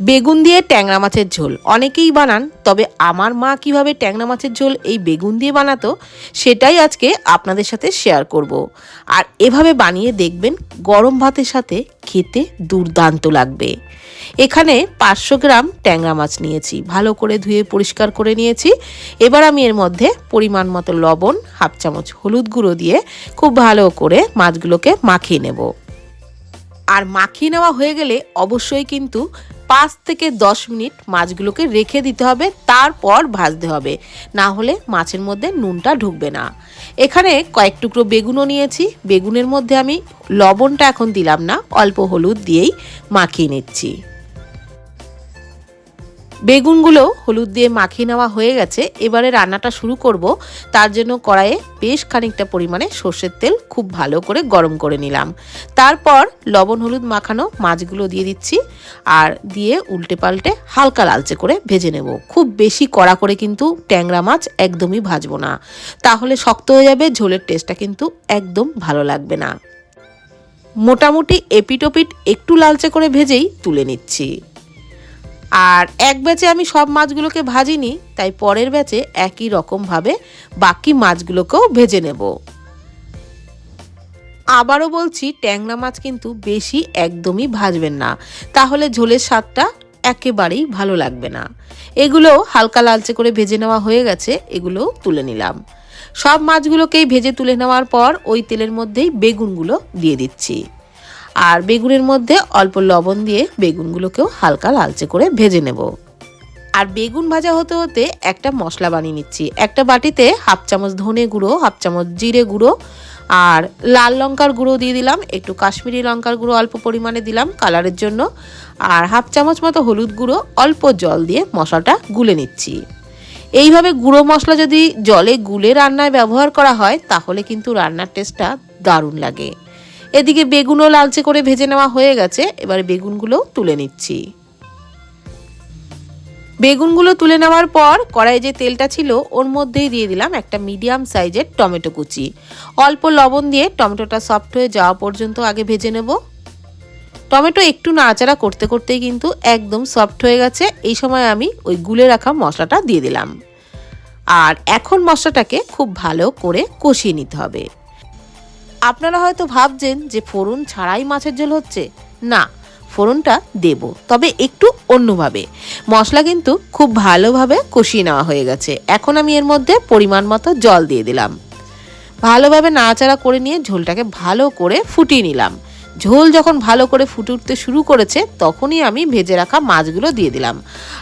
বেগুন দিয়ে ট্যাংরা মাছের ঝোল। অনেকেই বানান, তবে আমার মা কীভাবে ট্যাংরা মাছের ঝোল এই বেগুন দিয়ে বানাতো, সেটাই আজকে আপনাদের সাথে শেয়ার করব। আর এভাবে বানিয়ে দেখবেন গরম ভাতের সাথে খেতে দুর্দান্ত লাগবে। এখানে পাঁচশো গ্রাম ট্যাংরা মাছ নিয়েছি, ভালো করে ধুয়ে পরিষ্কার করে নিয়েছি। এবার আমি এর মধ্যে পরিমাণ মতো লবণ, হাফ চামচ হলুদ গুঁড়ো দিয়ে খুব ভালো করে মাছগুলোকে মাখিয়ে নেব। আর মাখিয়ে নেওয়া হয়ে গেলে অবশ্যই কিন্তু পাঁচ থেকে দশ মিনিট মাছগুলোকে রেখে দিতে হবে, তারপর ভাজতে হবে। না হলে মাছের মধ্যে নুনটা ঢুকবে না। এখানে কয়েক টুকরো বেগুনও নিয়েছি। বেগুনের মধ্যে আমি লবণটা এখন দিলাম না, অল্প হলুদ দিয়েই মাখিয়ে নিচ্ছি। বেগুনগুলো হলুদ দিয়ে মাখিয়ে নেওয়া হয়ে গেছে। এবারে রান্নাটা শুরু করব। তার জন্য কড়াইয়ে বেশ খানিকটা পরিমাণে সর্ষের তেল খুব ভালো করে গরম করে নিলাম। তারপর লবণ হলুদ মাখানো মাছগুলো দিয়ে দিচ্ছি আর দিয়ে উল্টে পাল্টে হালকা লালচে করে ভেজে নেব। খুব বেশি কড়া করে কিন্তু ট্যাংরা মাছ একদমই ভাজবো না। তাহলে শক্ত হয়ে যাবে, ঝোলের টেস্টটা কিন্তু একদম ভালো লাগবে না। মোটামুটি এপিটোপিট একটু লালচে করে ভেজেই তুলে নিচ্ছি। আর এক ব্যাচে আমি সব মাছগুলোকে ভাজিনি, তাই পরের ব্যাচে একই রকমভাবে বাকি মাছগুলোকেও ভেজে নেব। আবারও বলছি, ট্যাংরা মাছ কিন্তু বেশি একদমই ভাজবেন না। তাহলে ঝোলের স্বাদটা একেবারেই ভালো লাগবে না। এগুলো হালকা লালচে করে ভেজে নেওয়া হয়ে গেছে এগুলো তুলে নিলাম। সব মাছগুলোকেই ভেজে তুলে নেওয়ার পর ওই তেলের মধ্যেই বেগুনগুলো দিয়ে দিচ্ছি। আর বেগুনের মধ্যে অল্প লবণ দিয়ে বেগুনগুলোকেও হালকা লালচে করে ভেজে নেব। আর বেগুন ভাজা হতে হতে একটা মশলা বানিয়ে নিচ্ছি। একটা বাটিতে হাফ চামচ ধনে গুঁড়ো, হাফ চামচ জিরে গুঁড়ো আর লাল লঙ্কার গুঁড়ো দিয়ে দিলাম। একটু কাশ্মীরি লঙ্কার গুঁড়ো অল্প পরিমাণে দিলাম কালারের জন্য। আর হাফ চামচ মতো হলুদ গুঁড়ো, অল্প জল দিয়ে মশলাটা গুলে নিচ্ছি। এইভাবে গুঁড়ো মশলা যদি জলে গুলে রান্নায় ব্যবহার করা হয়, তাহলে কিন্তু রান্নার টেস্টটা দারুণ লাগে। এদিকে বেগুনও লালচে করে ভেজে নেওয়া হয়ে গেছে, এবার বেগুনগুলো তুলে নিচ্ছি। বেগুনগুলো তুলে নেওয়ার পর কড়াই যে তেলটা ছিল, ওর মধ্যেই দিয়ে দিলাম একটা মিডিয়াম সাইজের টমেটো কুচি। অল্প লবণ দিয়ে টমেটোটা সফট হয়ে যাওয়া পর্যন্ত আগে ভেজে নেব। টমেটো একটু নাড়াচাড়া করতে করতেই কিন্তু একদম সফট হয়ে গেছে, এই সময় আমি ওই গুলে রাখা মশলাটা দিয়ে দিলাম। আর এখন মশলাটাকে খুব ভালো করে কষিয়ে নিতে হবে। আপনারা হয়তো ভাবছেন যে ফোড়ন ছাড়াই মাছের ঝোল হচ্ছে। না, ফোড়নটা দেব, তবে একটু অন্যভাবে। মশলা কিন্তু খুব ভালোভাবে কষিয়ে নেওয়া হয়ে গেছে। এখন আমি এর মধ্যে পরিমাণ মতো জল দিয়ে দিলাম। ভালোভাবে নাড়াচাড়া করে নিয়ে ঝোলটাকে ভালো করে ফুটিয়ে নিলাম। ঝোল যখন ভালো করে ফুটে উঠতে শুরু করেছে, তখনই আমি ভেজে রাখা মাছগুলো দিয়ে দিলাম।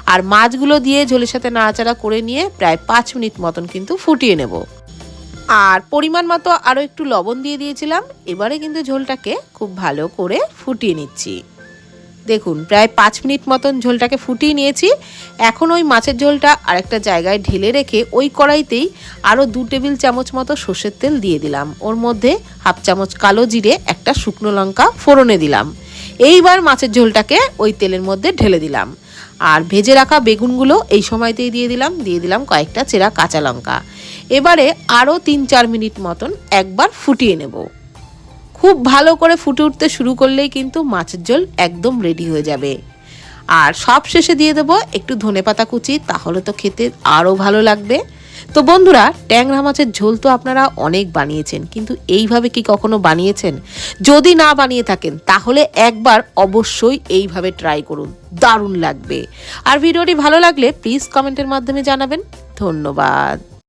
আর মাছগুলো দিয়ে ঝোলের সাথে নাড়াচাড়া করে নিয়ে প্রায় পাঁচ মিনিট মতন কিন্তু ফুটিয়ে নেব। আর পরিমাণ মতো আরও একটু লবণ দিয়ে দিয়েছিলাম। এবারে কিন্তু ঝোলটাকে খুব ভালো করে ফুটিয়ে নিচ্ছি। দেখুন, প্রায় পাঁচ মিনিট মতন ঝোলটাকে ফুটিয়ে নিয়েছি। এখন ওই মাছের ঝোলটা আরেকটা জায়গায় ঢেলে রেখে ওই কড়াইতেই আরও দু টেবিল চামচ মতো সর্ষের তেল দিয়ে দিলাম। ওর মধ্যে হাফ চামচ কালো জিরে, একটা শুকনো লঙ্কা ফোড়নে দিলাম। এইবার মাছের ঝোলটাকে ওই তেলের মধ্যে ঢেলে দিলাম। আর ভেজে রাখা বেগুনগুলো এই সময়তেই দিয়ে দিলাম। দিয়ে দিলাম কয়েকটা চেরা কাঁচা লঙ্কা। এবারে আরও তিন চার মিনিট মতন একবার ফুটিয়ে নেব। খুব ভালো করে ফুটে উঠতে শুরু করলেই কিন্তু মাছের ঝোল একদম রেডি হয়ে যাবে। আর সব শেষে দিয়ে দেবো একটু ধনেপাতা কুচি, তাহলে তো খেতে আরও ভালো লাগবে। তো বন্ধুরা, ট্যাংরা মাছের ঝোল তো আপনারা অনেক বানিয়েছেন, কিন্তু এইভাবে কি কখনো বানিয়েছেন? যদি না বানিয়ে থাকেন, তাহলে একবার অবশ্যই এইভাবে ট্রাই করুন, দারুণ লাগবে। আর ভিডিওটি ভালো লাগলে প্লিজ কমেন্টের মাধ্যমে জানাবেন। ধন্যবাদ।